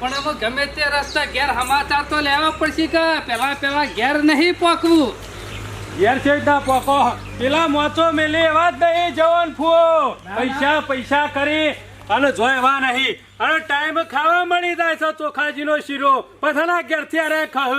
પણ અમે ગમે તે રસ્તા ઘેર સમાચાર તો લેવા પડશે કે પેલા પેલા ઘેર નહીં પોકવું? ઘેર છે ના પોકો. પેલા મોચો મેલે એવા જ નહીં જવાન ફુઓ. પૈસા પૈસા કરી. અને જો એવા નહીં. અને ટાઈમ ખાવા મળી જાય છે ચોખાજીનો શીરો. પથાના ઘેરથી અરે ખહ.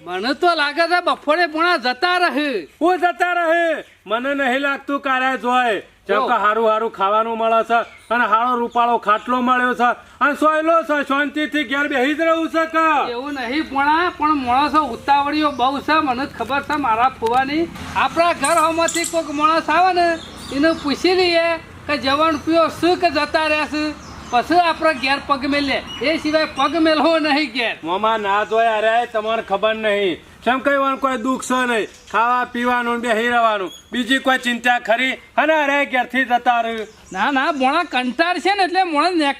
મને તો લાગે છે બપોરે પોણા જતા રહે. હું જતા રહે? મને નહીં લાગતું કારે જોય જેમ કે હારું હારું ખાવાનું મળે છે અને હારો રૂપાળો ખાટલો મળ્યો છે. અને સોયલો છે શાંતિથી ઘેર બેસી જ રહું છે કે? એવું નહીં પોણા પણ માણસો ઉતાવળીઓ બહુ છે. મને જ ખબર છે મારા ફુવાની. આપણા ઘર હોમાંથી કોઈક માણસ આવે ને એને પૂછી લઈએ કે જવાનું પીઓ શું કે જતા રહેશે પછી આપણે ઘેર પગ મેલે એ સિવાય પગ મેલવો નહીં ઘેર. મોમાં ના જોયા અરે તમારે ખબર નહીં. કેમ કહેવાનું કોઈ દુઃખ છે નહીં. ખાવા પીવાનું ને બેસી રહેવાનું. બીજી કોઈ ચિંતા ખરી? અને અરે ઘેરથી જતા રહ્યું. ના ના મોણા કંટાર છે ને એટલે મોણા જશે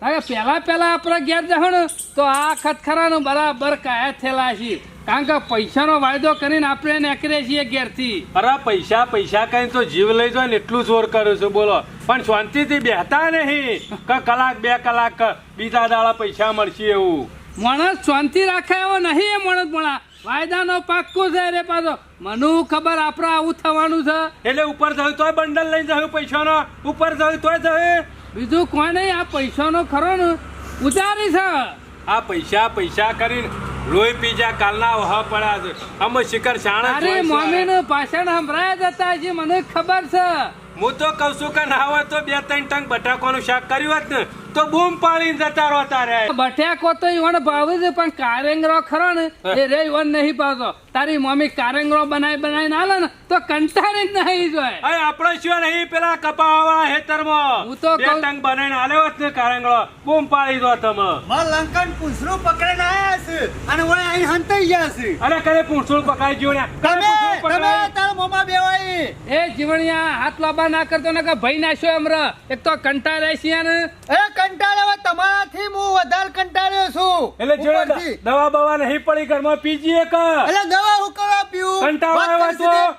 કારણ કે પહેલા પહેલા આપણે ઘેર જશે ને તો આ ખતખરાનું બરાબર કાયા થયેલા છીએ. કારણ કે પૈસાનો વાયદો કરીને આપણે નીકળીએ છીએ ઘેરથી. અરે પૈસા પૈસા કઈ તો જીવ લઈ જાય ને એટલું જોર કરું છું બોલો. પણ શાંતિથી બેહતા નહીં. કે કલાક બે કલાક બીજા દાડા પૈસા મળશે એવું. માણસ શાંતિ રાખે એવો નહીં એ માણસ મોણા. વાયદાનો પાક્કો છે રે પાછો. મને ખબર આપણે આવું થવાનું છે. એટલે ઉપર જવું તોય બંડલ લઈ જવું પૈસાનો. ઉપર જવું તોય જવે બીજું કોને આ પૈસાનો ખરો ને. ઉધારી છે. આ પૈસા પૈસા કરીને લોહી પીજા કાલના ઓહા પડ્યા છે. અમે શિખર શાણા અરે મમ્મી નું પાછળ સંભળાયા જતા છે મને ખબર છે. હું તો કઉ છું કે ના હોય તો બે ત્રણ ટંક બટાકાનું શાક કર્યું હોત ને તો બૂમ પાડીને જતા રહો તારે. બઠિયાકો તો ઈવણ ભાવે છે પણ કારેંગરો ખરો ને એ રે ઈવણ નહીં પાછો તારી મમ્મી કારેંગરો બનાવી બનાવીને આલે ને તો કંટાળી જ નહીં જોય. અરે આપણે શું નહીં પેલા કપાવાળા હેતરમાં હું તો બે કહું- ટંક બનાવીને આલ્યો છે કારેંગરો. બૂમ પાડી દો તમે. માર લંકન પૂંછડું પકડીને આયા છે અને વળી અહીં હંતાઈ ગયા છે. અરે કરે પૂંછડું પકડાઈ ગયું ને? તમે તમે. તારા મોમાં બેવાય એ જીવણિયા હાથ લાંબા ના કરતો ને કે ભાઈ નાશ્યો એમ એક તો કંટાળે છે ને. એ કંટાળ્યો તમારાથી હું વધારે કંટાળ્યો છું. એટલે જો દવા બવા નહીં પડી ઘરમાં એટલે દવા હું કરવા પીવું. તો?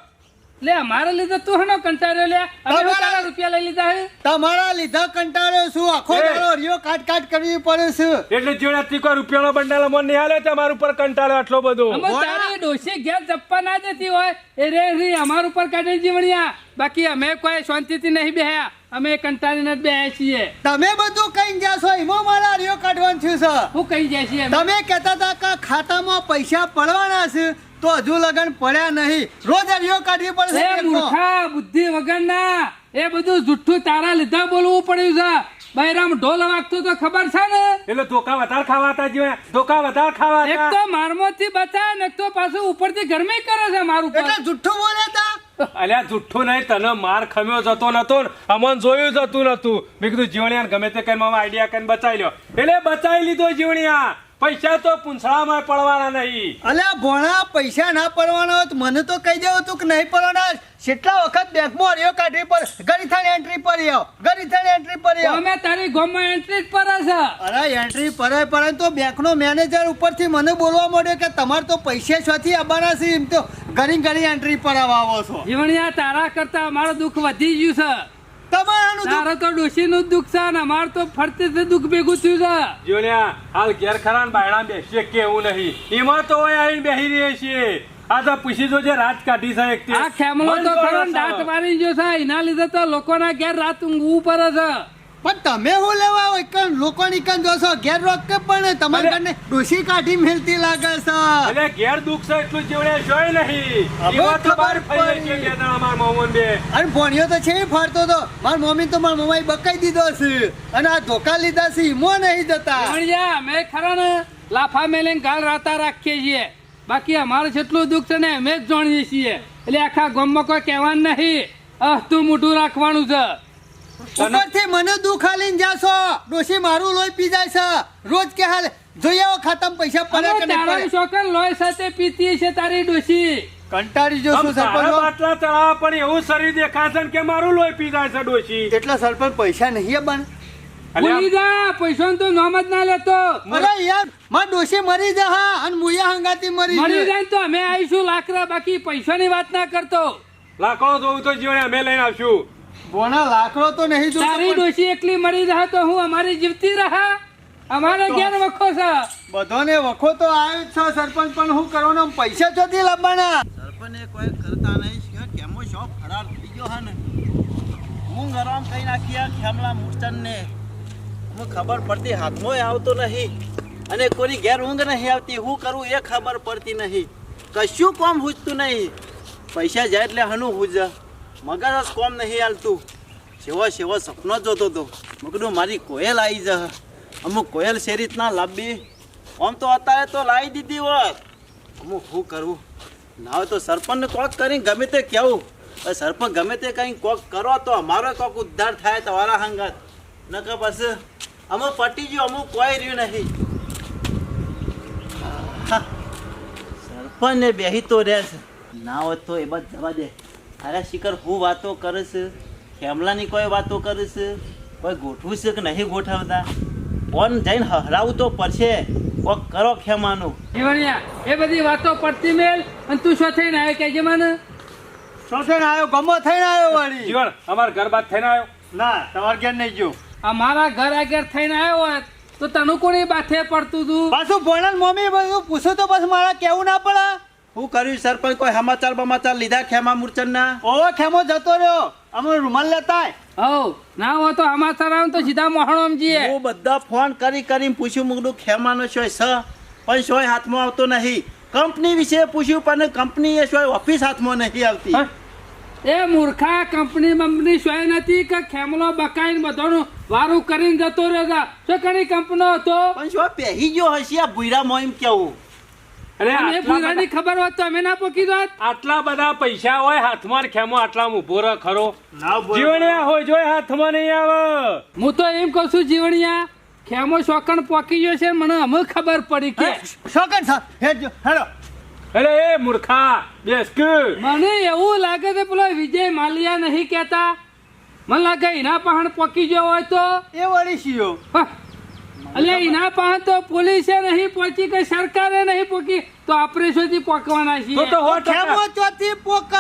લે લીધે તું હનો કંટાળ્યો લે. અમે તમારા- તારા રૂપિયા લઈ લીધા હે? તમારા લીધા કંટાળ્યો છું. આખો દાડો રિયો કાટ કાટ કરવી પડે છે. એટલે જોડે ત્રીકો રૂપિયાનો બંડાલ મન નહીં હાલે તમારા ઉપર કંટાળો આટલો બધો? અમે તારી ડોશી ઘેર જપ્પા ના દેતી હોય. એ રે રી અમાર ઉપર કાઢી જીવણિયા બાકી અમે કોઈ શાંતિથી નહીં બેહ્યા. અમે કંટાળીને જ બેહ્યા છીએ. તમે બધું કઈ જ્યાં છો એમાં મારા રિયો કાઢવાનું થયું છે. હું કઈ જાય છીએ તમે કહેતા હતા કે ખાતામાં પૈસા પડવાના છે તો હજુ લગન પડ્યા નહીં. રોજ રિયો કાઢવી પડશે એ મૂર્ખા બુદ્ધિ વગરના. એ બધું જુઠ્ઠું તારા લીધા બોલવું પડ્યું છે. બૈરામ ઢોલ વાગતું તો ખબર છે ને? એટલે ધોકા વધારે ખાવાતા જીવે. ધોકા વધારે ખાવા એક તો મારમોથી બચા ને એક તો પાછું ઉપરથી ગરમી કરે છે મારું એટલે જુઠ્ઠું હતા અલ્યા, જુઠ્ઠું નહીં, તને માર ખમ્યો જતો નતો ને, અમન જોયું જતું નતું. મેં કીધું જીવણિયા ગમે તે કરીને મામા આઈડિયા કરીને બચાવી લ્યો. એટલે બચાવી લીધો જીવણિયા. પૈસા તો પૂંછડામાં પડવાના નહીં. અલ્યા ભોણા પૈસા ના પડવાના હોત મને તો કહી દેવું તું કે નહીં પડવાના કેટલા વખત બેંકમાં રહ્યો કાઢવી પર ગરીથાની એન્ટ્રી પર રહ્યો ગરીથાની એન્ટ્રી પર રહ્યો અમે તારી ગોમમાં એન્ટ્રી પર છે. અરે એન્ટ્રી પર પર તો બેંકનો મેનેજર ઉપરથી મને બોલવા માંડ્યો કે તમારે તો પૈસા છથી આવવાના છે એમ તો ઘણી ઘણી એન્ટ્રી પર આવો છો. જીવણિયા તારા કરતા અમારું દુઃખ વધી ગયું છે. તમારાનું દુઃખ તારે તો ડોશીનું દુઃખ છે ને અમારું તો ફરતી દુઃખ ભેગું થયું છે. જીવણિયા હાલ ઘેર ખરા ને બાયણા બેસીએ કેવું નહીં. એમાં તો હોય આવીને બેસી રહીએ છીએ. આ તો પૂછી જો જે રાત કાઢી છે એક. આ ખેમલો તો ખરો દાંત મારી ગયો છે. એના લીધે તો લોકોના ઘેર રાત ઊંઘવું પડે છે. પણ તમે હું લેવા હોય કણ? લોકોની કણ જોશો? ઘેર રોક કે પણ તમારે. ઘરને ડોશી કાઢી મેલતી લાગે છે. એટલે ઘેર દુખ છે એટલું જીવડે જોઈ નહીં. હવે તો ખબર છે પડી. બે જણા મારા મોમન બે. અને ભણ્યો તો છે ફરતો તો. માર મમ્મી તો માર મમ્મી બકાઈ દીધો છે. અને આ ધોકા લીધા છે ઈમો નહીં જતા. ભણ્યા અમે ખરા ને? લાફા મેલે ગાળ રાતા રાખીએ છીએ. બાકી અમારું જેટલું દુઃખ છે ને અમે જ જાણીએ છીએ. એટલે આખા ગામમાં કોઈ કહેવાનું નહીં. અહતું મોટું રાખવાનું છે. ઉપરથી મને દુઃખ આલીને જાશો. ડોશી મારું લોહી પી જાય છે. રોજ કે હાલ જોઈએ ખાતામાં પૈસા પડે કે નહીં પડે. શોખન લોહી સાથે પીતી છે તારી ડોશી. કંટાળી જો શું સરપંચ બાટલા તળા પણ એવું શરીર દેખાશે ને કે મારું લોહી પી જાય છે ડોશી. એટલા સરપંચ પૈસા નહીં બન. જા પૈસાનું તો નામ જ ના લેતો. અરે યાર ડોશી મરી જા હા અને મુયા હંગાતી મરી જાય તો અમે આવીશું લાકડા બાકી પૈસાની વાત ના કરતો. લાકડો જોવું તો જીવન અમે લઈને આવશું. બોના લાકડો તો નહીં જોતો તારી ડોશી એકલી મરી રહે તો હું અમારી જીવતી રહા? અમારે ઘેર વખો છે. બધોને વખો તો આવ્યો જ છે સરપંચ પણ હું કરવાનો પૈસા ચોથી લાવવાના એ કોઈ કરતા નહીં કેમો શોખ ફરાર થઈ ગયો હે ને? હું ગરમ કઈ નાખી ખેમલા ખેમલા મૂર્છનને હું ખબર પડતી હાથમાં આવતો નહીં અને કોની ઘેર ઊંઘ નહીં આવતી હું કરું એ ખબર પડતી નહીં. કશું કોમ હુજતું નહીં. પૈસા જાય એટલે હનું હુજ મગજ જ કોમ નહીં હાલતું. સેવો સેવો સપનો જોતો હતો મગડું મારી કોયલ આવી જા અમુક કોયલ સે રીતના લાંબી. આમ તો અત્યારે તો લાવી દીધી હોત. અમુક શું કરવું ના હોય તો સરપંચને કોક કરીને ગમે તે કહેવું. સરપંચ ગમે તે કંઈ કોક કરો તો અમારો કોક ઉદ્ધાર થાય તમારા ન નકર બસ અમુક પટી ગયું, અમુક કોઈ રહ્યું નહીં. સરપંચને બેહી તો રહેશે ના હોય તો એ બધ જવા દે. અરે શિખર હું વાતો કરીશ. છે કોઈ વાતો કરીશ. કોઈ ગોઠવું છે કે નહીં ગોઠવતા? ફોન જઈને હરાવું તો પડશે. કોક કરો ખેમાનું. જીવણિયા એ બધી વાતો પડતી મેલ અને તું શું થઈને આવ્યો કેજે મને શું થઈને આવ્યો? ગમો થઈને આવ્યો વાળી. જીવન અમાર ઘર બાદ થઈને આવ્યો. ના તમારે ઘેર નહીં જો આ મારા ઘર આગળ થઈને આવ્યો હોત તો તને કોની બાથે પડતું તું. પાછું ભણન મમ્મી બધું પૂછું તો બસ મારા કેવું ના પડે? શું કર્યું સરપંચ કોઈ સમાચાર બમાચાર લીધા ખેમા મૂર્છનના? ઓ ખેમો જતો રહ્યો. અમને રૂમાલ લેતા હવ ના હો તો સમાચાર આવું તો સીધા મોહણો સમજીએ હું બધા ફોન કરી કરીને પૂછ્યું મુકડું ખેમાનો શોય સ પણ શોય હાથમાં આવતો નહીં. કંપની વિશે પૂછ્યું પણ કંપની એ શોય ઓફિસ હાથમાં નહીં આવતી. એ મૂર્ખા કંપની બંપની સોય નથી કે ખેમલો બકાઈને બધાનું વારું કરીને જતો રહ્યો હતા શું કણી કંપનો હતો? પણ શો પહેરી ગયો હશે આ ભૂરા એમ કેવું? અને બધા- ખબર હોત તો અમે ના પોકી દોત આટલા બધા પૈસા હોય હાથમાં ખેમો આટલા ઊભો રહે ખરો. જીવણિયા હોય જોય હાથમાં નહીં આવે. હું તો એમ કહું છું જીવણિયા ખેમો શોકણ પોકી ગયો છે મને અમે ખબર પડી કે હેડજો હેડો અરે એ મૂર્ખા બેસ મને એવું લાગે છે પેલો વિજય માલિયા નહીં કહેતા. મને લાગે એના પહાણ પોકી ગયો હોય તો એ વળી શિયો. હા. એટલે એના પાસે તો પોલીસે નહીં પહોંચી કે સરકારે નહીં પહોંચી તો આપણે સુધી પોકવાના છીએ. તો હો ખેમો ચોથી પોક?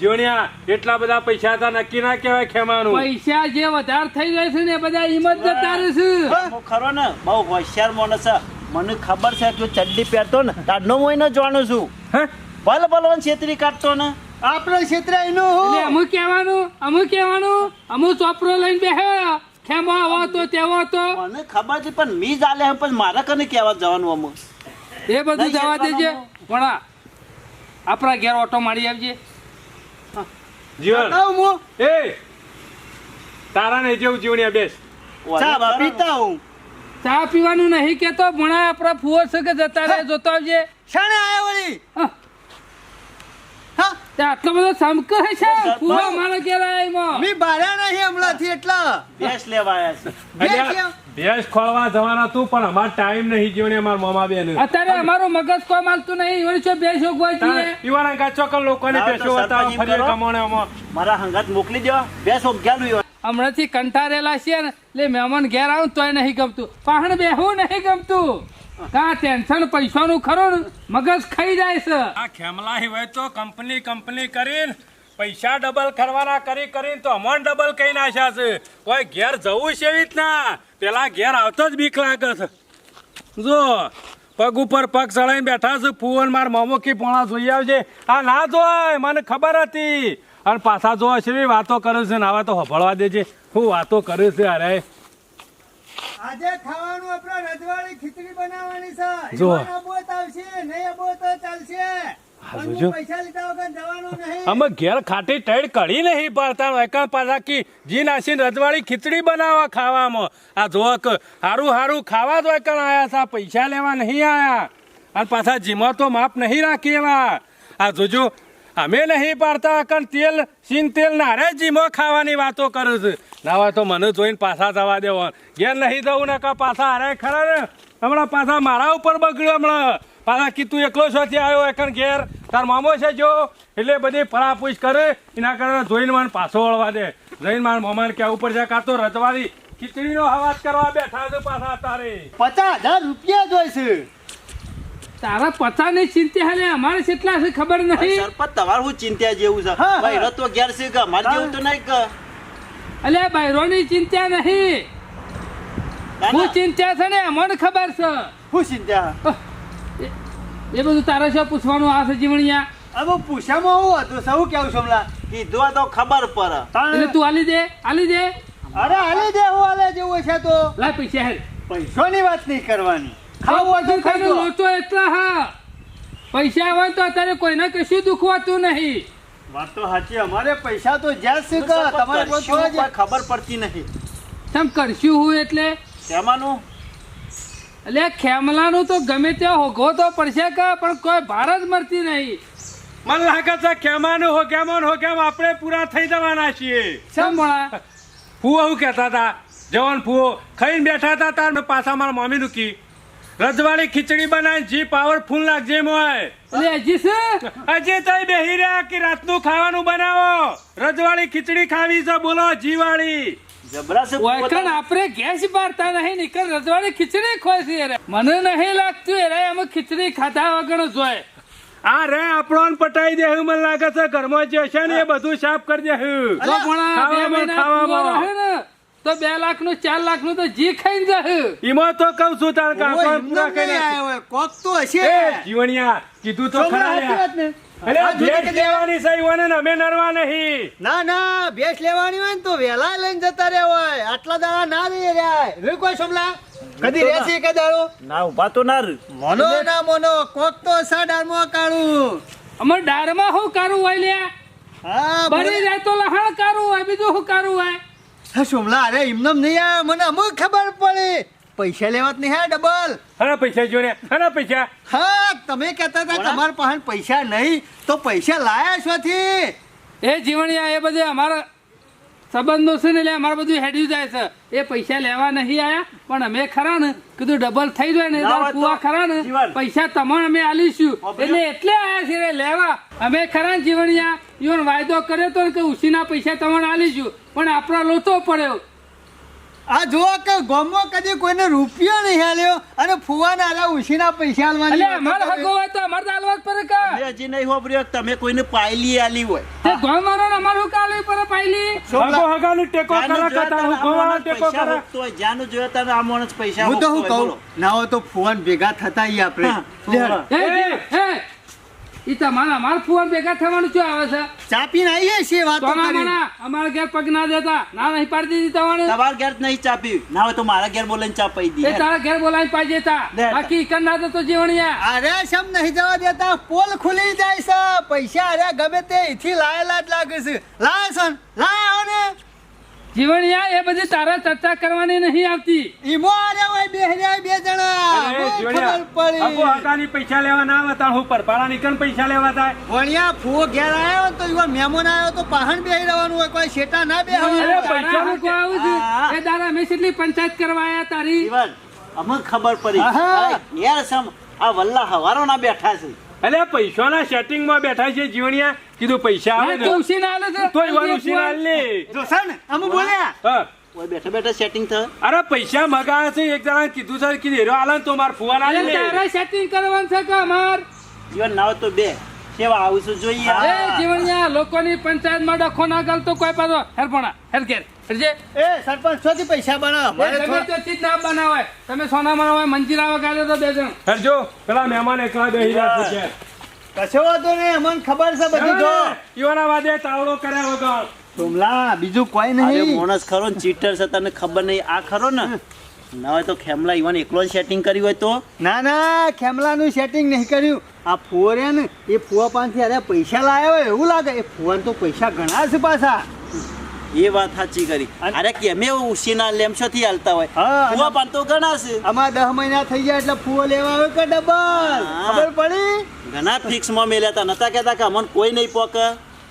જોણિયા એટલા બધા પૈસા હતા નક્કી ના કહેવાય ખેમાનું. પૈસા જે વધારે થઈ ગયા છે ને બધા હિંમત જતા રહેશે હું? ખરો ને બહુ હોશિયાર માણસ છે. મને ખબર છે તું ચડ્ડી પહેરતો ને તારનો હું એને જાણું છું. હે? ભલ ભલવાન છેતરી કાઢતો ને. આપણે ક્ષેત્ર એનું એટલે હું. અમુ કહેવાનું અમુ કહેવાનું અમુક ચોપરો લઈને બેહ્યો ખેમો આવો તો તેવો તો મને ખબર છે પણ મી ચાલે હે પણ મારા કને કહેવા જવાનું અમુક એ બધું જવા દેજે. પણ આપણા ઘેર ઓટો મારી આવજે. જીવન. એ તારા ને જેવું જીવણી બેસ. ચા બા પીતા હું? ચા પીવાનું નહીં કેતો ભણા આપણા ફુવો છે કે જતા રહે જોતા આવજે. શાણે આયા વળી? આટલો બધો સમકર છે પૂરો મારો ઘેર એમાં. મી બાર્યા નહીં હમણાંથી એટલા. ભેંસ લેવાયા છે. ભેંસ? ભેંસ ખોળવા જવાના તું પણ અમાર ટાઈમ નહીં ને અમાર મામા બેન. અત્યારે અમારું મગજ કોઈ માલતું નહીં. ઈવન છો બે ઉગવા છે. ઈવાના ગાચો કર લોકોને લાવ તો પેશો બતાવો સરપંચ એમ ફરી કમાણે મારા હંગાત મોકલી દો ભેંસ ઓગ્યાલું હમણાંથી કંટાળેલા છે ને. એટલે મહેમાન ઘેર આવું તોય નહીં ગમતું. પાહણ બેહવું નહીં ગમતું. કા ટેન્શન પૈસાનું ખરું મગજ ખાઈ જાય છે. આ ખેમલા હોય તો કંપની કંપની કરીને પૈસા ડબલ કરવાના, કરી કરીને તો અમોન ડબલ કઈ નાખ્યા છે. કોઈ ઘેર જવું છે એવી રીતના? પેલા ઘેર આવતો જ બીક લાગે છે. જો, પગ ઉપર પગ ચડાઈને બેઠા છે ફૂવન માર મામો પોણા જોઈ આવજે. આ ના જોય મને ખબર હતી. અને પાછા જોવા છે વાતો કરે છે ને, આવા તો હફળવા દેજે. હું વાતો કરે છે, અરે. આજે ખાવાનું આપણે રજવાડી ખીચડી બનાવવાની છે. જો. અબોત આવશે નહીં અબોત ચાલશે. અમે ઘેર ખાટી ટેડ કઢી નહીં પડતા એકા પાછા કી જી નાસીને રજવાડી ખીચડી બનાવવા ખાવામાં. આ જો હારું હારું ખાવા તો એકણ આયા છે પૈસા લેવા નહીં આયા. અને પાછા જીમો તો માપ નહીં રાખી એવા. આ જોજો અમે નહીં પાડતા કારણ તેલ સીન તેલ નારે જીમાં ખાવાની વાતો કરે છે. નાવા તો મને જોઈને પાછા જવા દેવા. ઘેર નહીં જવું ને કા પાછા હારે ખરા ને? હમણાં પાછા મારા ઉપર બગડ્યું હમણાં. પાછા કીધું એકલો છોથી આવ્યો એકણ ઘેર. તાર મામો છે જો. એટલે બધી પરાપૂછ કરે, એના કારણે જોઈને મને પાછો વળવા દે. જઈને મારા મામાને ક્યાં ઉપર છે કાં તો રજવાડી, ખીચડીનો હવાજ કરવા બેઠા છે પાછા તારે. પચાસ હજાર રૂપિયા જોઈશે. તારા પચાની ચિંતા હાલે અમારે કેટલા છે ખબર નહીં. સરપંચ તમારું હું ચિંતા જેવું છે. હા, હા. ભાઈ તો ઘેર છે કે? મારે જેવું તો નહીં કે. અલ્યા બૈરોની ચિંતા નહીં. ના, હું ચિંતા છે ને મને ખબર છે. હું ચિંતા એ બધું તારે છે પૂછવાનું આ છે જીવણિયા? હવે પૂછામાં હું હતું? સૌ કેવું છું હમણાં? કીધું તો ખબર પડે. એટલે તું આલી દે આલી દે. અરે હાલી દે હું હાલે જેવું છે તો. લા પૈસા હેલ પૈસોની વાત નહીં કરવાની. લોચો એટલા હા. પૈસા હોય તો અત્યારે કોઈને કશું દુખવાતું નહીં. વાત તો સાચી અમારે પૈસા તો જ્યાં છે તમારે ખબર પડતી નહીં. તમ કરશું હું એટલે? શેમાનું એટલે ખેમલાનું તો ગમે ત્યાં હોઘો તો પડશે કે પણ કોઈ ભાર જ મળતી નહીં. મને લાગે છે ખેમાનું હો હોગેમ કેમ આપણે પૂરા થઈ જવાના છીએ. સમ ભણા ફૂવો હું કહેતા હતા. જવાન ફૂવો ખાઈને બેઠા હતા તાર પાછા મારા મમ્મીનું કી. રજવાડી ખીચડી બનાવી જી પાવરફુલ લાગજે મોય હજી તઈ બેહી રહ્યા કે રાતનું ખાવાનું બનાવો? રજવાડી ખીચડી ખાવી છે બોલો જીવાળી. આપણે ગેસ બારતા નહીં નીકળ રજવાડી ખીચડી ખોય છે મને નહીં લાગતું યાર અમે ખીચડી ખાધા વગર જોય આ રે આપણો પટાઈ દે મને લાગે છે ઘરમાં જે છે ને એ બધું સાફ કરી દે ખાવામાં, રહે તો બે લાખનું ચાર લાખનું તો જી ખાઈને જશે એમાં તો કઉ છું તાર ઓય, પૂરા કરી આયો હોય. કોક તો હશે. જીવણિયા કીધું તો ખરા ને. અરે આ ભેટ લેવાની ને અમે નરવા નહીં. ના ના ભેટ લેવાની હોય ને તો વેલા લઈને જતા રહ્યા હોય. આટલા દાડા ના રહી રહ્યા. રે કોઈ સમલા? કદી રહેશે કે દાડો? ના ઊભા તો ના મોનો ના મોનો કોક તો સાડારમાં કાઢું. અમાર ડારમાં શું કારું હોય લે હા બની જાય તો લહાણ કારું હોય બીજું શું કારું હોય? હા સોમલા અરે એમને નહીં આવ્યા. મને અમુક ખબર પડી. પૈસા લેવા જ નહીં હા ડબલ. હરા પૈસા જો ને પૈસા. હા તમે કહેતા હતા તમારા પાસે પૈસા નહીં તો પૈસા લાયા છો એ જીવણિયા એ બધે અમારા સંબંધો છે ને એટલે અમારે બધું હેડ્યું જાય છે. એ પૈસા લેવા નહીં આયા પણ અમે ખરા ને કીધું ડબલ થઈ જાય ને કુવા ખરા ને પૈસા તમારે અમે આલીશું. એટલે એટલે આયા છે લેવા. અમે ખરા ને જીવણિયા ઈવન વાયદો કર્યો તો કે ઉસીના પૈસા તમારે આલીશું પણ આપણા લોતો પડ્યો. આ જો કે ગોમો કદી કોઈને રૂપિયો નહીં આલ્યો અને ફુવાને આલા ઉછીના પૈસા આલવાની એટલે અમારે હગો હોય તો અમારે આલવા જ પડે કા? હજી નહીં હોબર્યો તમે કોઈને પાયલી આલી હોય. ગોળ મારો ને અમારું કાલે પર પાઈલી હગો હગાનું ટેકો કરા કતા હું માણસ ટેકો કરા તો હોય. જોયા તારે આ માણસ પૈસા હું તો હું કહું. ના હોય તો ફોન ભેગા થતા ઈ આપણે એ લે, ઈ તમારા અમાર ફુવા ભેગા થવાનું શું આવે છે? ચા પીને આવીએ છીએ વાતો સોના કરી? અમારા ઘેર પગ ના દેતા. ના નહીં પાડી દીધી તમારે? તમારા ઘેર નહીં ચા પી ના હોય તો મારા ઘેર બોલાવીને ચા પી એ તારા ઘેર બોલાવી પાઈ દેતા દે. બાકી ઈકન ના દેતો જીવણિયા અરે સમ નહીં જવા દેતા? પોલ ખુલી જાય છે. પૈસા અરે ગમે તે અહીંથી લાયેલા જ લાગે છે. લાય સન. લાય આવો ને. જીવણિયા એ બધી તારા ચર્ચા કરવાની નહીં આવતી. ઈમો અરે હોય બે હજાર બે જણા. અરે બહુ જીવણિયા, ખબર પડી પૈસા લેવા ના આવે તાણ હું પરપાળા નીકળ પૈસા લેવા થાય. વણિયા ફૂ ઘેર આવ્યો તો યુવા મહેમાન આવ્યો તો પાહણ બેહી રહેવાનું હોય કોઈ શેટા ના અરે પૈસા નું કો આવું છે. એ દાડા અમે કેટલી પંચાયત કરવા આયા તારી? જીવન અમને ખબર પડી. યાર સમ આ વલ્લા હવારો ના બેઠા છે. એટલે પૈસાના સેટિંગમાં બેઠા છે જીવણિયા. કીધું પૈસા આવે હા, ને. તું આલે છે. તો ઈવાનું શિરાલ લે જો સન અમે બોલ્યા હા. ઓય બેઠા બેઠા સેટિંગ થયું અરે પૈસા મગાવે છે એક જણા કીધું છે કીધું હેરો આલે તો માર ફુવા ના અરે લે. સેટિંગ કરવાનું છે કે અમાર? જીવન ના તો બે. સેવા આવીશું જોઈએ. એ જીવણિયા લોકોની પંચાયતમાં ડખો ના કરતો કોઈ પાછો હેરપણા હેરકેર હેરજે એ સરપંચ શોથી પૈસા બનાવો. મારે થોડા- ચીજ ના બનાવાય. તમે સોના બનાવાય મંજીરા વગાડે તો બે જણ. હરજો પેલા મહેમાન એકલા બેહી રહ્યા છે કશો વાંધો નહીં અમને ખબર છે બધી જો ઈવાના વાદે તાવડો કર્યા વગર. તુમલા બીજું કોઈ અરે નહીં માણસ ખરો ને ચીટર છે તને ખબર નહીં. આ ખરો ને ના હોય તો ખેમલા ઈવન એકલો જ સેટિંગ કર્યું હોય તો. ના ના ખેમલાનું સેટિંગ નહીં કર્યું. આ ફુવો રહ્યા ને એ ફુવા પાસેથી અરે પૈસા લાવ્યા હોય એવું લાગે. એ ફુવાને તો પૈસા ઘણા છે પાછા. એ વાત સાચી કરી. અરે કેમે ઉસીના લેમશોથી હાલતા હોય? અને- પાન તો ઘણા છે. આમાં દસ મહિના થઈ ગયા એટલે ફુવો લેવા આવે કે ડબલ. ખબર પડી? ઘણા ફિક્સમાં મેલ્યા હતા નતા કહેતા કે અમને કોઈ નહીં પોક.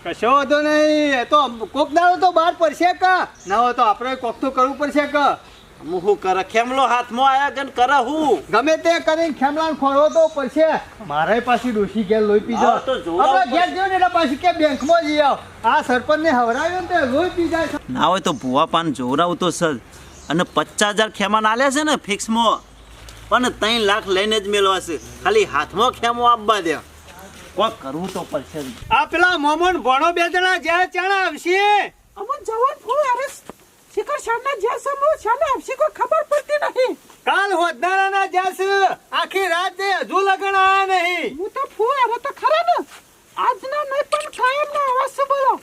કશો વાંધો નહીં. તો કોક દાડો તો બહાર પડશે કે? ના હોય તો આપણે કોક તો કરવું પડશે કે? હું શું કરે ખેમલો હાથમાં આયા ગન કરે હું ગમે તે કરીને ખેમલાને ખોરવો તો પડશે. મારે પાછી ડોશી ઘેર લોહી તો જોવા આપણે ઘેર જઈએ ને એટલે પાછી કે બેંકમાં જઈ આવ. આ સરપંચને હવરાવ્યો ને તે લોહી પી જાય ના હોય તો ભૂવા પાન જોવરાવું તો સર. અને પચાસ હજાર ખેમાન આલે છે ને ફિક્સમાં. પણ ત્રણ લાખ લઈને જ મેળવા છે. ખાલી હાથમાં ખેમો આપવા દે. કોક કરવું તો પડશે આ પેલા મોમન ભણો બે જણા જ્યાં ચાણા આવશે. અમન જવાન ફૂલ આરે શિખર શાના જ્યાં સમૂહ શાને આપશી કોઈ ખબર પડતી નહીં કાલ હોદનારાના જેસ આખી રાત હજુ લગણ આયા નહીં. હું તો ફૂ હવે તો ખરા ને. આજના નહીં પણ કાયમ ના આવાજ છે બોલો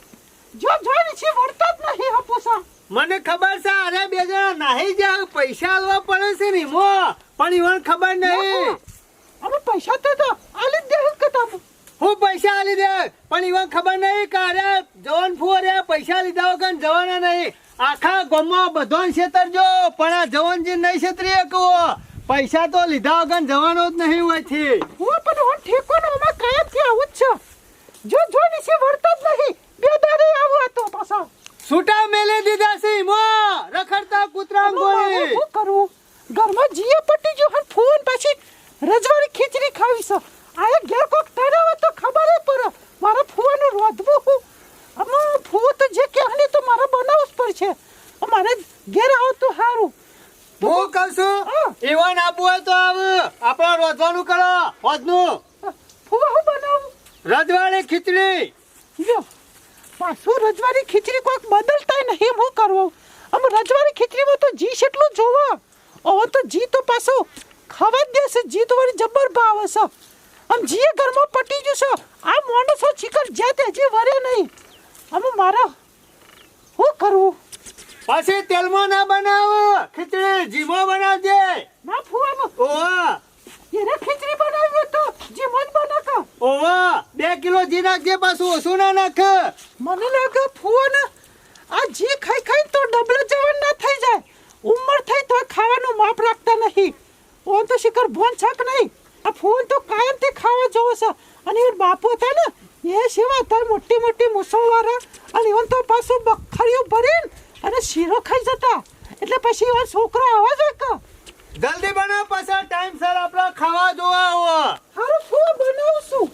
જો જોઈ છે વળતા જ નહીં હપુસા. મને ખબર છે અરે બે જણા નાહી જાય પૈસા આલવા પડે છે ને મો. પણ ઈવન ખબર નહીં. અમે પૈસા તો તો આલી દે દેવું કે હું પૈસા આલી દે પણ ઈવન ખબર નહીં કે અરે જવાન ફૂ અરે પૈસા લીધા વગર જવાના નહીં. આખા ગામમાં બધો છેતરજો પણ આ જવાનજી નહીં છેતરી શકો પૈસા તો લીધા વગર જવાનો જ નહીં હોય છે. હું પણ હું ઠેકો નો અમે કાયમથી આવું જ છે. જો જો છે વળતા જ નહીં બે દાડે આવું હતો પાછા. છૂટા મેલે દીધા છે મો રખડતા કૂતરા ગોળી હું કરું? ઘરમાં જીએ પટી જો હન ફોન પછી રજવાડી ખીચડી ખાવી છે આ ઘેર કોક તરાવે તો ખબર જ પડે. મારા ફુવાનું રોધવું હું. આમાં ફુવા તો જે કહેવાની તો મારે બનાવવું જ પડશે. અમારે ઘેર આવો તો સારું હું કહું. છું ઈવન આપવું હોય તો આવ. આપણા રોજવાનું કરો રોજનું. ફુવા હું બનાવું? રજવાડી ખીચડી. જો પાછું રજવાડી ખીચડી કોઈક બદલતાય નહીં? હું કરવું આમ રજવાડી ખીચડીમાં તો જી કેટલું જોવો. હવે તો જી તો પાછો ખાવા જ દેશે. જી તો વળી જબર ભાવ છે આમ જીએ ઘરમાં પટી જશે. આ માણસો ચીકર જ્યાં તે હજી વરે નહીં. આમ મારા શું કરવું પછી તેલમાં ના બનાવ ખીચડી જીમો બનાવજે. ના ફુવામાં ઓવા એને ખીચડી બનાવી તો જી જ બનાકા ઓવા બે કિલો જી નાખજે પાછું ઓછું ના નાખ? મને લાગે ફુવાને આ જી ખાઈ ખાઈ તો ડબલ જવાન ના થઈ જાય. ઉંમર થઈ તો ખાવાનું માપ રાખતા નહીં. ઓ તો શિખર ભોન છક નહીં. આ ફૂલ તો કાયમથી ખાવા જોવો છે. અને એ બાપુ હતા ને એ સિવાય તાર મોટી મોટી મુસળવાળા અને ઇવન તો પાછું બખરીઓ ભરીને અને શીરો ખાઈ જતા. એટલે પછી એવા છોકરા આવા જોઈએ કે જલ્દી બનાવ પાછા ટાઈમ સર આપણે ખાવા જોવા આવો. હારું બનાવું બનાવશું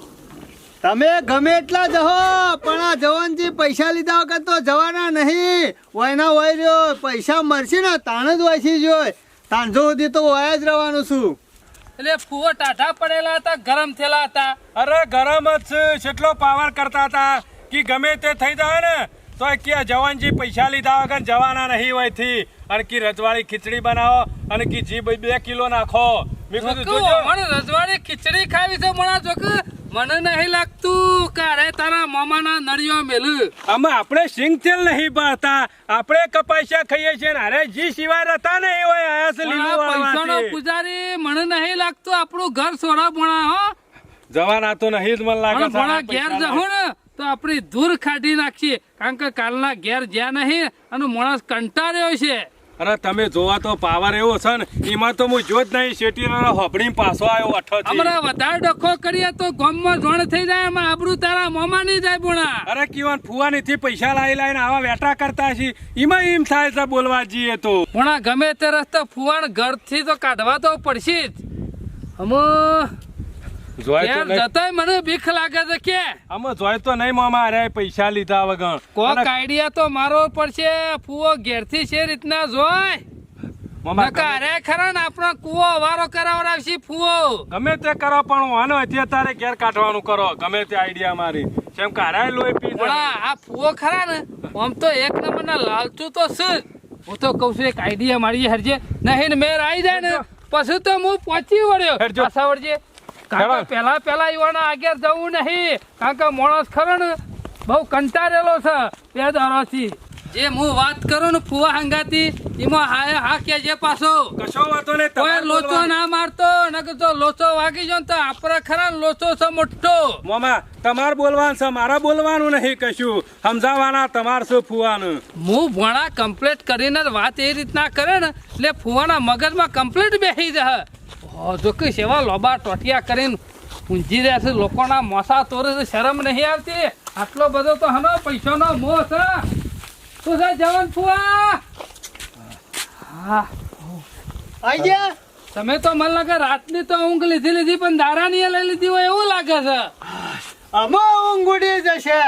તમે ગમે એટલા જહો પણ આ જવાનજી પૈસા લીધા વગર તો જવાના નહીં. વયના વય રહ્યો પૈસા મળશે ને તાણ જ વાંચી જોય તાંજો સુધી તો વયા જ રહેવાનું છું. એટલે કુવો ટાઢા પડેલા હતા ગરમ થયેલા હતા. અરે ગરમ જ છે પાવર કરતા હતા કે ગમે તે થઈ જાય ને તો કે જવાનજી પૈસા લીધા વગર જવાના નહીં હોયથી અને કે રજવાડી ખીચડી બનાવો અને કે જી બે કિલો નાખો. રજવાડી ખીચડી ખાવી છે મણા જોક મને નહીં લાગતું કારે તારા મામાના નળિયો મેલું. અમે આપણે સિંગ તેલ નહીં પાડતા. આપણે કપાસિયા ખાઈએ છીએ ને અરે જી સિવાય રહેતા ને એવા આયા છે લીલું પૈસાનો પૂજારી મને નહીં લાગતું આપણું ઘર સોરા ભણા હો. જવાના તો નહીં જ મને લાગે ભણા ઘેર. જહો ને તો આપણી દૂર કાઢી નાખીએ. કારણ કે કાલના ઘેર જ્યાં નહીં અને માણસ કંટાળ્યો છે. અરે તમે જોવા તો પાવર એવો છે ને એમાં તો હું જો જ નહીં શેટી હોપડી પાછો આવ્યો અઠો હમણાં વધારે ડખો કરીએ તો ગામમાં જોણ થઈ જાય એમાં આબરૂ તારા મોમાં નહીં જાય બોણા. અરે કિવન ફુવાની થી પૈસા લાવી લાવીને આવા વેટા કરતા છે એમાં એમ થાય છે બોલવા જઈએ તો. ભણા ગમે તે રસ્તે ફુવાણ ઘરથી તો કાઢવા તો પડશે જ. હમો જોય તો જતાય મને બીક લાગે છે કે? આમાં જોય તો નહીં મામા અરે પૈસા લીધા વગર. કોક આઈડિયા તો મારો પડશે ફુવો ઘેરથી છે રીતના જોય. અરે ખરા ને આપણો કુવો વારો કરાવડાવશે ફુવો. ગમે તે કરો પણ આનો અત્યારે તારે ઘેર કાઢવાનું કરો. ગમે તે આઈડિયા મારી. જેમ કે હરાય લોહી પી આ ફુવો ખરા ને આમ તો એક નંબરના લાલચું તો છે. હું તો કઉ છું એક આઈડિયા મારી હરજે. નહીં મેર આવી જાય ને પછી તો હું પહોંચી વળ્યો. પાછા વળજે. કારણ. કે પહેલા પહેલા ઈવાના આગળ જવું નહીં. કારણ કે માણસ ખરો ને બહુ કંટાળેલો છે બે દારોથી જે હું વાત કરું ને ફુવા હંગાતી એમાં હા હા કે જે પાછો. કશો વાતો ને કોઈ તમારે લોચો ના મારતો નકર તો લોચો વાગી જો તો આપણે ખરા લોચો છે મોટો. મામા તમાર બોલવાનું છે મારા બોલવાનું નહીં કશું. સમજાવવાના તમાર શું ફુવાનું? હું ભણા કમ્પ્લીટ કરીને જ વાત એ રીતના કરે ને એટલે ફુવાના મગજમાં કમ્પ્લીટ બેસી જાય જો સેવા લોબા ટોટિયા કરીને ઊંઝી રહ્યા છે. લોકોના મોસા તોરે છે. શરમ નહીં આવતી. આટલો બધો તો હનો પૈસાનો મોહ છે શું છે જવાન ફુવા. હા. આઈ ગયા? તમે તો મને લાગે રાતની તો ઊંઘ લીધી લીધી પણ દારાની લઈ લીધી હોય એવું લાગે છે. અમો ઊંઘ ઉડી જશે.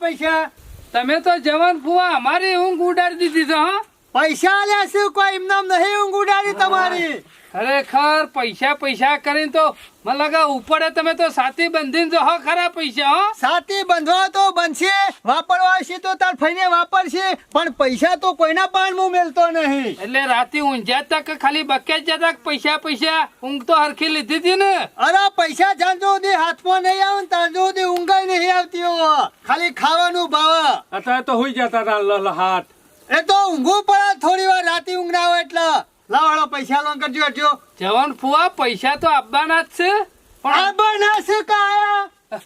પૈસા. તમે તો જવાન ફુવા અમારી ઊંઘ ઉડાડી દીધી છે હા. પૈસા આલ્યા છે કોઈ? એમ નહીં ઊંઘ ઉડાડી તમારી? ખરેખર પૈસા પૈસા કરીને તો મને લાગે ઉપડે તમે તો સાથી બંધીને જો હો ખરા પૈસા હો. સાથી બંધવા તો બનશે વાપરવા છે તો તાર ફઈને વાપરશે પણ પૈસા તો કોઈના પાન મું મેલતો નહીં. એટલે રાતે ઊંઝા તક ખાલી બકે જ જતા પૈસા પૈસા ઊંઘ તો હરખી લીધી હતી ને. અરે પૈસા જાણજો સુધી હાથમાં નહીં આવે ને ત્યાં સુધી ઊંઘાઈ નહીં આવતી હો. ખાલી ખાવાનું ભાવ. અત્યારે તો હોઈ જતા હતા લ- લ- હાથ. એ તો ઊંઘું પડે થોડી વાર રાતે ઊંઘ ના આવે એટલે. લાવાળો પૈસા લોન કરજો હટજો જવાન ફુવા પૈસા તો આપવાના જ છે. પણ આપવાના છે કાયા.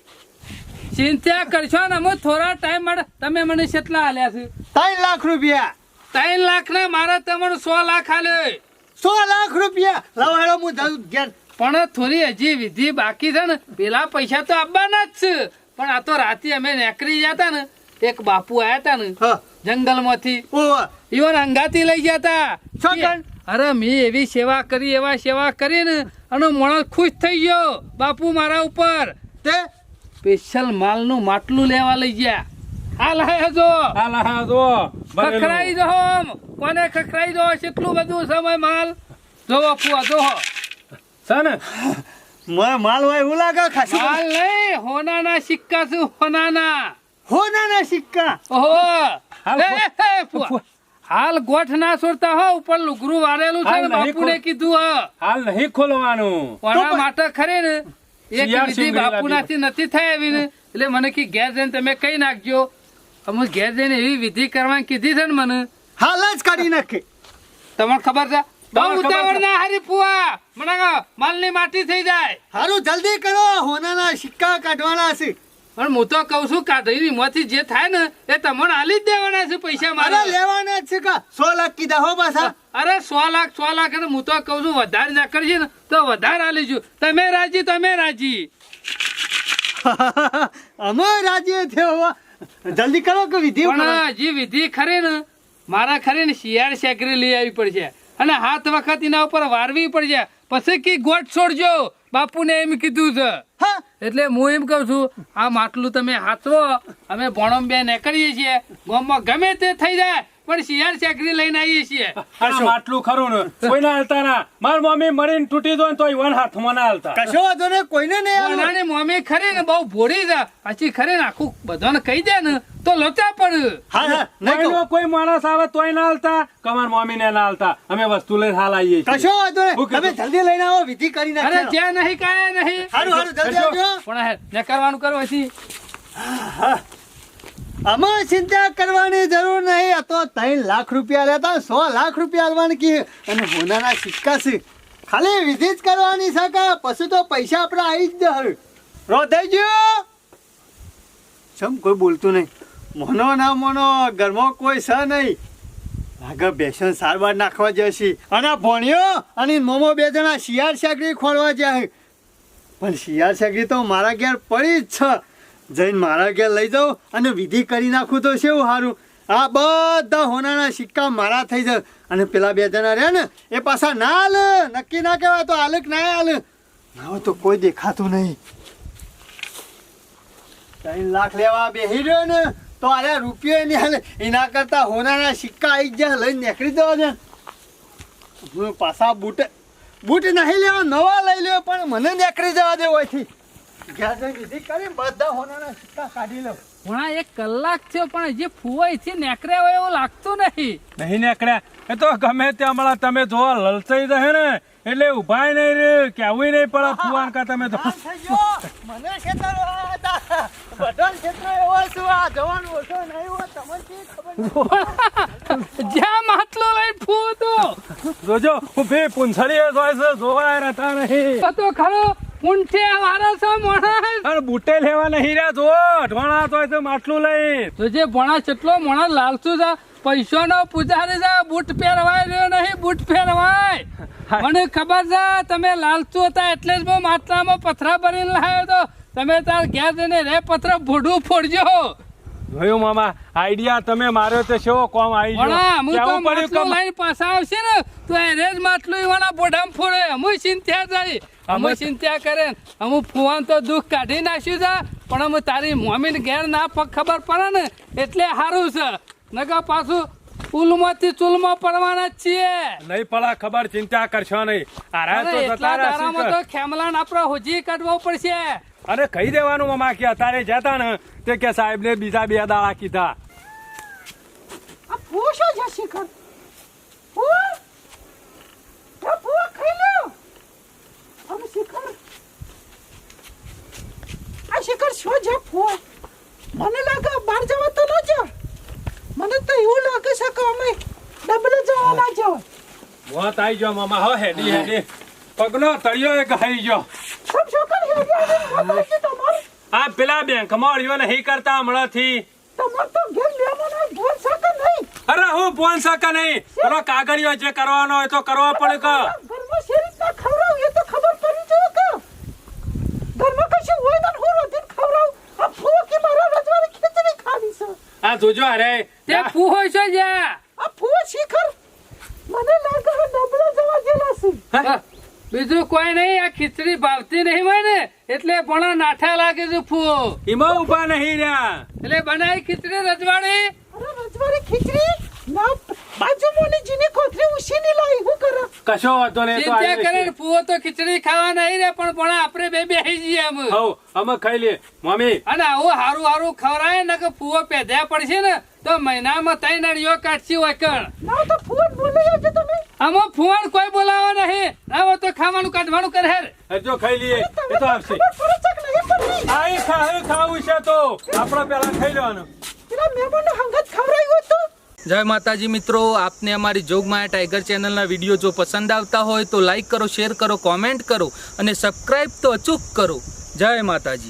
ચિંતા કરશો ને અમે થોડા ટાઈમ માટે તમે મને કેટલા આલ્યા છે? ત્રણ લાખ રૂપિયા. ત્રણ લાખ ના મારે તમને સો લાખ આલે સો લાખ રૂપિયા. લાવાળો હું જાઉં ઘેર. પણ થોડી હજી વિધિ બાકી છે ને પેલા પૈસા તો આપવાના જ છે. પણ આ તો રાતે અમે નેકરી જતા ને એક બાપુ આવ્યા હતા ને હા. જંગલમાંથી. ઈવન અંગાથી લઈ ગયા તા અરે મેં એવી સેવા કરી એવા સેવા કરી ને અને માણસ ખુશ થઈ ગયો બાપુ મારા ઉપર. તે? સ્પેશિયલ માલનું માટલું લેવા લઈ ગયા. હાલ હે જો હાલ ખખરાઈ હોમ. કોને ખખરાઈ જો કેટલું બધું સમય માલ? જો બાપુ ને? માલ હોય એવું લાગે ખાસું માલ નહીં હોનાના સિક્કા શું હોનાના. હોનાના સિક્કા? ઓહો. હાલ ગોઠ ના છોડતા હો ઉપર લુગરું વારેલું છે ને બાપુને કીધું હ. હાલ નહીં ખોલવાનું. કોના માટે ખરે ને. એક વિધિ બાપુનાથી નથી થાય એવી ને. એટલે મને કી ઘેર જઈને તમે કઈ નાખજો. અમે ઘેર જઈને એવી વિધિ કરવાની કીધી છે ને મને. હાલ જ કાઢી નાખે. તમને ખબર છે? બહુ ઉતાવળ ના હારી ફુવા. મને માલની માટી થઈ જાય. હારું જલ્દી કરો. હોનાના સિક્કા કાઢવાના છે. પણ હું તો કઉ છું કાઢી માંથી જે થાય ને એ તમને આલી જ દેવાના છે પૈસા મારે. લેવાના છે કા? સો લાખ કીધા હો પાછા. અરે સો લાખ સો લાખ અને હું તો કઉ છું વધારે ના કરજે ને તો વધારે આલીશું તમે રાજી તમે રાજી. અમે રાજી થયો. જલ્દી કરો કે વિધિ પણ જે વિધિ ખરી ને મારા ખરી ને શિયાળ શેકરી લઈ આવી પડશે. અને હાથ વખત એના ઉપર વારવી પડશે. પછી કી ગોટ છોડજો? બાપુને એમ કીધું છે. હા એટલે હું એમ કહું છું આ માટલું તમે હાથવો, અમે ભણમ બે નીકળીએ છીએ. ગામમાં ગમે તે થઈ જાય. પણ શિયાળ શેકરી લઈને આવીએ છીએ. આટલું ખરું ને. કોઈને હાલતા ના માર મમ્મી મરીને તૂટી દો ને તોય વન હાથમાં ના હાલતા. કશો વાંધો ને કોઈને નહીં આવે. નાની મમ્મી ખરી ને બહુ ભોળી જા પછી ખરે ને આખું બધાને કહી દે ને તો લોચા પડ. હા હા નહીં કોઈ માણસ આવે તોય ના હાલતા. કમાર મમ્મી ને ના હાલતા. અમે વસ્તુ લઈને હાલ આવીએ. કશો વાંધો ને તમે જલ્દી લઈને આવો વિધિ કરી અરે નાખજો જ્યાં નહીં કાય નહીં. સારું સારું જલ્દી આવજો. પણ ને કરવાનું કરો પછી અમે ચિંતા કરવાની જરૂર નહીં. આ તો ત્રણ લાખ રૂપિયા લેતા સો લાખ રૂપિયા આલવાની કી. અને હોનાના સિક્કા છે ખાલી જ કરવાની છે પછી તો પૈસા આપણે આવી જ દે ગયો સમ કોઈ બોલતું નહીં. મોનો ના મોનો ઘરમાં કોઈ છે નહીં. લાગે બેસન સારવાર નાખવા જશે અને ભણ્યો અને મોમો બે જણા શિયાળ સાગરી ખોલવા જાય. પણ શિયાળ સાગરી તો મારા ઘેર પડી જ છે. જઈને મારા ઘેર લઈ જાઉં અને વિધિ કરી નાખું તો શેવું સારું આ બધા હોનાના સિક્કા મારા થઈ જાય. અને પેલા બે જણા રહ્યા ને, એ પાછા ના હાલ નક્કી ના કહેવાય તો હાલક ના હાલ. ના તો કોઈ દેખાતું નહીં. ત્રણ લાખ લેવા બેસી રહ્યો ને, તો અરે રૂપિયો નહીં હાલે. એના કરતા હોનાના સિક્કા આવી જાય લઈને નીકળી જવા દે. હું પાછા બૂટ બૂટ નહીં લેવા, નવા લઈ લ્યો, પણ મને નીકળી જવા દે હોયથી ઘેર જઈને વિધિ કરી બધા હોનાના સિક્કા કાઢી લો ઘણા એક કલાક થયો પણ હજી ફુવાઈ થી નીકળ્યા હોય એવું લાગતું નહીં. નહીં નીકળ્યા. એ તો ગમે તે હમણાં તમે જો લલચાઈ રહે ને એટલે ઉભાય નહીં રે કેવું નહીં પડે ફુવાન કા તમે તો. આ થઈ ગયો. મને ખેતરો હતા. બધા એવો છું આ જવાનું ઓછો નહીં હોય તમને શી ખબર જ્યાં માટલો લઈને ફૂ તો જોજો ઊભી પૂંછડી જોઈ છે જોવાય રહેતા નહીં. તો ખરો પૂંઠે વારો છો અને બુટે લેવા નહીં રહ્યા જો ઢોણા તો છે માટલું લઈ તો જે ભણા કેટલો મોણા લાલચુ છે પૈસાનો પૂજારી છે બૂટ પહેરવાય રહ્યો નહીં બૂટ પહેરવાય. મને ખબર છે તમે લાલચુ હતા એટલે જ બહુ માટલામાં પથરા ભરીને લાવ્યો તો તમે તાર ઘેર જઈને રે પથરા ભોડું ફોડજો. જોયું મામા આઈડિયા તમે માર્યો તો શેવો કોમ આવી ભણા હું તો માટલું લઈને પાછા આવશે ને તો એ જ માટલું ઈવાના બોઢામાં ફોડે. અમુ ચિંતા જાય અમુ ચિંતા કરે અમુક ફુવાન તો દુઃખ કાઢી નાખ્યું છે પણ અમે તારી મમ્મીને ઘેર ના ખબર પડે ને એટલે સારું છે. નકા પાછું પુલમાંથી ચૂલમાં પડવાના છીએ. નહીં પડે ખબર ચિંતા કરશો નહીં. આરા અરે તો એટલા જતા દારામાં તો ખેમલાન આપણે હોજી કાઢવો પડશે. અને કહી દેવાનું મામા કે અત્યારે જતા ને તે કે સાહેબ ને બીજા બે દાડા કીધા. આ ફૂ શું છે શિખર ફૂ આ ફૂ ખાઈ લ્યો હવે શિખર આ શિખર શું છે ફૂ મને લાગે બહાર જવા તો ન જા મને તો એવું લાગે છે કે અમે ડબલ જવા ના જવાય મામા હો હેડી હેડી. તળિયો એ ગહાઈ આ પેલા બેંકમાં રહ્યો નહીં કરતા હમણાંથી. તમારે તો ઘેર લેવાના ભૂલ શકે નહીં. અરે હું ફોન શકે નહીં. પેલો કાગળિયો જે કરવાનો હોય તો કરવો પડે કે? હોય આ જોજો અરે તે ફૂહો છે જ્યાં આ ફૂ શિખર. મને લાગે છે ડબલા જવા જેલા છે બીજું કોઈ નહીં આ ખીચડી ભાવતી નહીં હોય ને એટલે પણ નાઠા લાગે છે ફૂ એમાં ઊભા નહીં રહ્યા. એટલે બનાવી ખીચડી રજવાડી. અરે રજવાડી ખીચડી? ના બાજુમાંની જીની કોથળી ઉસીની લાવી હું કરે? કશો વાંધો નહીં તો ચિંતા કરે ફૂવો તો ખીચડી ખાવા નહીં રે પણ પણ આપણે બે બેસી જઈએ અમે. ખાઈ લઈએ. મમ્મી. અને આવું હારું હારું ખવરાય ને કે ફૂવો પેધ્યા પડશે ને તો મહિનામાં ત્રણ અડીઓ કાઢશી હોય કણ. ના તો ફૂન બોલી તમે. આમાં ફુવાણ કોઈ બોલાવા નહીં. આવો તો ખાવાનું કાઢવાનું કરે હેર. હજો ખાઈ લઈએ. એ તો આવશે. ખબર પડે છે કે નહીં? આઈ ખાઈ ખાવું છે તો. આપણે પેલા ખાઈ લેવાનું. પેલા મહેમાનને હંગત ખવડાવ્યું તો જય માતાજી મિત્રો આપને અમારી જોગમાયા ટાઈગર ચેનલના વીડિયો જો પસંદ આવતા હોય તો લાઈક કરો શેર કરો કોમેન્ટ કરો અને સબસ્ક્રાઈબ તો અચૂક કરો. જય માતાજી.